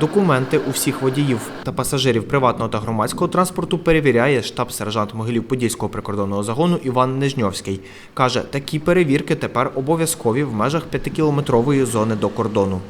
Документи у всіх водіїв та пасажирів приватного та громадського транспорту перевіряє штаб-сержант Могилів-Подільського прикордонного загону Іван Нежньовський. Каже, такі перевірки тепер обов'язкові в межах п'ятикілометрової зони до кордону.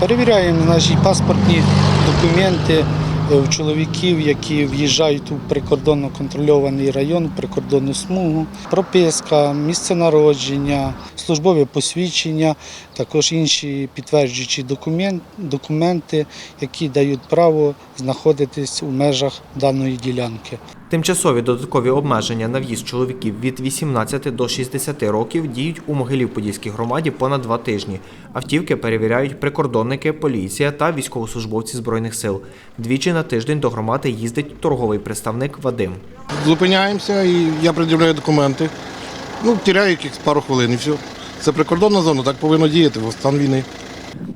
Перевіряємо наші паспортні документи у чоловіків, які в'їжджають у прикордонно контрольований район, прикордонну смугу, прописка, місце народження, службове посвідчення, також інші підтверджуючі документ- документи, які дають право знаходитись у межах даної ділянки. Тимчасові додаткові обмеження на в'їзд чоловіків від 18 до 60 років діють у Могилів-Подільській громаді понад два тижні. Автівки перевіряють прикордонники, поліція та військовослужбовці збройних сил. Двічі на тиждень до громади їздить торговий представник Вадим. Зупиняємося і я пред'являю документи. Ну, тіряю якихось пару хвилин і все. Це прикордонна зона, так повинно діяти в стан війни.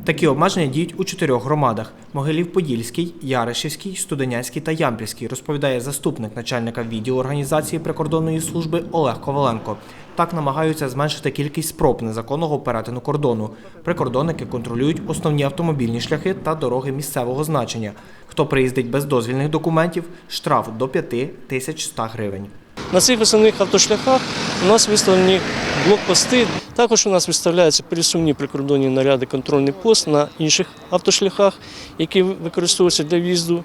Такі обмеження діють у чотирьох громадах: Могилів-Подільський, Яришівський, Студенянський та Ямпільський, розповідає заступник начальника відділу організації прикордонної служби Олег Коваленко. Так намагаються зменшити кількість спроб незаконного перетину кордону. Прикордонники контролюють основні автомобільні шляхи та дороги місцевого значення. Хто приїздить без дозвільних документів, штраф до 5 тисяч 100 гривень. На цих основних автошляхах у нас виставлені блокпости. Також у нас виставляються пересувні прикордонні наряди контрольний пост на інших автошляхах, які використовуються для в'їзду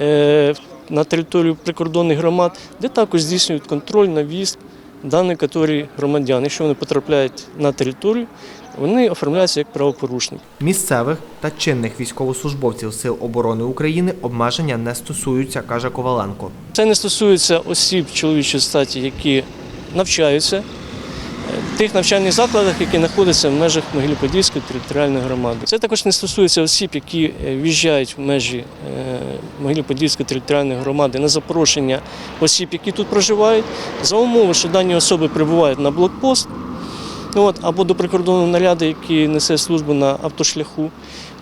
е, на територію прикордонних громад, де також здійснюють контроль на в'їзд даної категорії громадян. Якщо вони потрапляють на територію, вони оформляються як правопорушники. Місцевих та чинних військовослужбовців Сил оборони України обмеження не стосуються, каже Коваленко. Це не стосується осіб чоловічої статі, які навчаються тих навчальних закладах, які знаходяться в межах Могилі-Подільської територіальної громади. Це також не стосується осіб, які е, в'їжджають в межі е, Могилі-Подільської територіальної громади на запрошення осіб, які тут проживають, за умови, що дані особи прибувають на блокпост. От, або до прикордонного наряду, який несе службу на автошляху,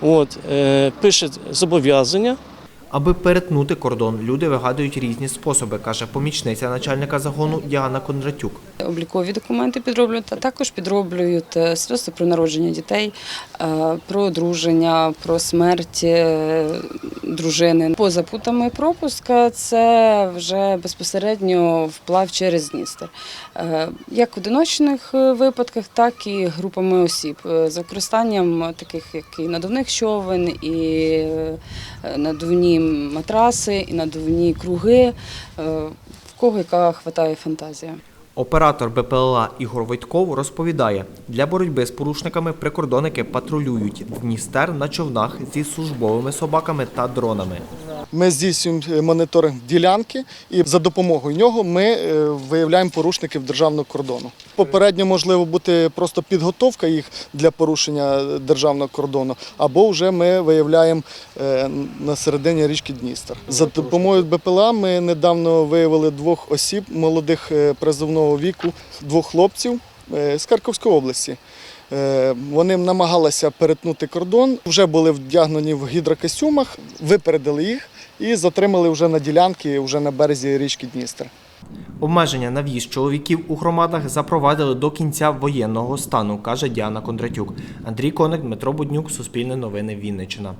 от, е, пише зобов'язання Аби перетнути кордон, люди вигадують різні способи, каже помічниця начальника загону Діана Кондратюк. Облікові документи підроблюють, а також підроблюють е, свідоцтво про народження дітей, е, про одруження, про смерть е, дружини. Поза путами пропуска це вже безпосередньо вплав через Дністер. Як в одиночних випадках, так і групами осіб з використанням таких як і надувних човен, і е, матраси, і надувні круги. е, В кого яка хватає фантазія. Оператор БПЛА Ігор Войтков розповідає, для боротьби з порушниками прикордонники патрулюють Дністер на човнах зі службовими собаками та дронами. Ми здійснюємо е, моніторинг ділянки, і за допомогою нього ми е, виявляємо порушників державного кордону. Попередньо можливо бути просто підготовка їх для порушення державного кордону, або вже ми виявляємо е, на середині річки Дністер. За допомогою БПЛА ми недавно виявили двох осіб молодих е, призовного віку, двох хлопців е, з Харківської області. Е, Вони намагалися перетнути кордон, вже були вдягнені в гідрокостюмах, випередили їх і затримали вже на ділянці, вже на березі річки Дністер. Обмеження на в'їзд чоловіків у громадах запровадили до кінця воєнного стану, каже Діана Кондратюк. Андрій Коник, Дмитро Буднюк, Суспільне новини Вінниччина.